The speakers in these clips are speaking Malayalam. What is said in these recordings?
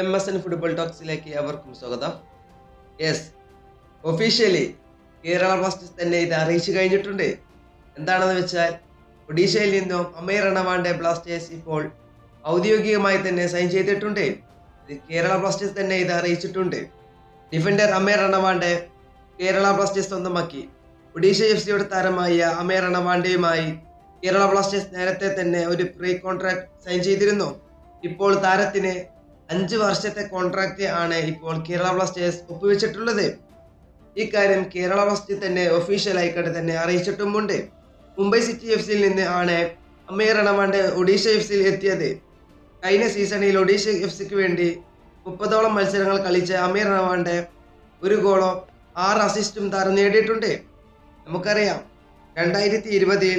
എം എസ് എൻ ഫുട്ബോൾ ടോക്സിലേക്ക് അവർക്കും സ്വാഗതം. യെസ് ഒഫീഷ്യലി കേരള ബ്ലാസ്റ്റേഴ്സ് തന്നെ ഇത് അറിയിച്ചു കഴിഞ്ഞിട്ടുണ്ട്. എന്താണെന്ന് വെച്ചാൽ ഒഡീഷയിൽ നിന്നും അമീർ റണവാന്റെ ബ്ലാസ്റ്റേഴ്സ് ഇപ്പോൾ ഔദ്യോഗികമായി തന്നെ സൈൻ ചെയ്തിട്ടുണ്ട്. കേരള ബ്ലാസ്റ്റേഴ്സ് തന്നെ ഇത് അറിയിച്ചിട്ടുണ്ട്. ഡിഫൻഡർ അമീർ റണവാന്റെ കേരള ബ്ലാസ്റ്റേഴ്സ് സ്വന്തമാക്കി. ഒഡീഷ എഫ് സിയുടെ താരമായ അമീർ റണവാണ്ടയുമായി കേരള ബ്ലാസ്റ്റേഴ്സ് നേരത്തെ തന്നെ ഒരു പ്രീ കോൺട്രാക്ട് സൈൻ ചെയ്തിരുന്നു. ഇപ്പോൾ താരത്തിന് അഞ്ച് വർഷത്തെ കോൺട്രാക്ട് ആണ് ഇപ്പോൾ കേരള ബ്ലാസ്റ്റേഴ്സ് ഒപ്പുവെച്ചിട്ടുള്ളത്. ഇക്കാര്യം കാര്യം കേരള ബ്ലാസ്റ്റേഴ്സ് തന്നെ ഒഫീഷ്യൽ ആയിക്കോട്ടെ തന്നെ അറിയിച്ചിട്ടുമുണ്ട്. മുംബൈ സിറ്റി എഫ് സിയിൽ നിന്ന് ആണ് അമീർ റണവാണ്ട് ഒഡീഷ എഫ് സിയിൽ എത്തിയത്. കഴിഞ്ഞ സീസണിൽ ഒഡീഷ എഫ് സിക്ക് വേണ്ടി മുപ്പതോളം മത്സരങ്ങൾ കളിച്ച അമീർ റണവാണ്ട് ഒരു ഗോളോ ആറ് അസിസ്റ്റും താരം നേടിയിട്ടുണ്ട്. നമുക്കറിയാം രണ്ടായിരത്തി ഇരുപതിൽ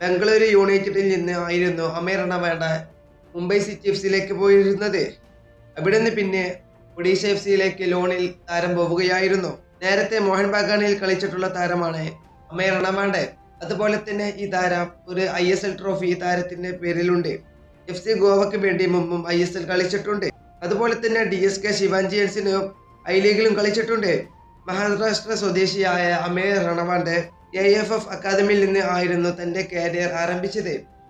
ബംഗളൂരു യുണൈറ്റഡിൽ നിന്ന് ആയിരുന്നു അമീർ റണവാണ്ട മുംബൈ സിറ്റി എഫ് സിയിലേക്ക് പോയിരുന്നത്. അവിടെ നിന്ന് പിന്നെ ഒഡീഷ എഫ് സിയിലേക്ക് ലോണിൽ താരം പോവുകയായിരുന്നു. നേരത്തെ മോഹൻ ബാഗാനിൽ കളിച്ചിട്ടുള്ള താരമാണ് അമീർ റണവാണ്ട്. അതുപോലെ തന്നെ ഈ താരം ഒരു ഐ എസ് എൽ ട്രോഫി താരത്തിന്റെ പേരിലുണ്ട്. എഫ് സി ഗോവയ്ക്ക് വേണ്ടി മുമ്പും ഐ എസ് എൽ കളിച്ചിട്ടുണ്ട്. അതുപോലെ തന്നെ ഡി എസ് കെ ശിവാഞ്ചിയൻസിനും ഐ ലീഗിലും കളിച്ചിട്ടുണ്ട്. മഹാരാഷ്ട്ര സ്വദേശിയായ Amir Ranawade A F F അക്കാദമിയിൽ നിന്ന് ആയിരുന്നു തന്റെ കരിയർ ആരംഭിച്ചത്.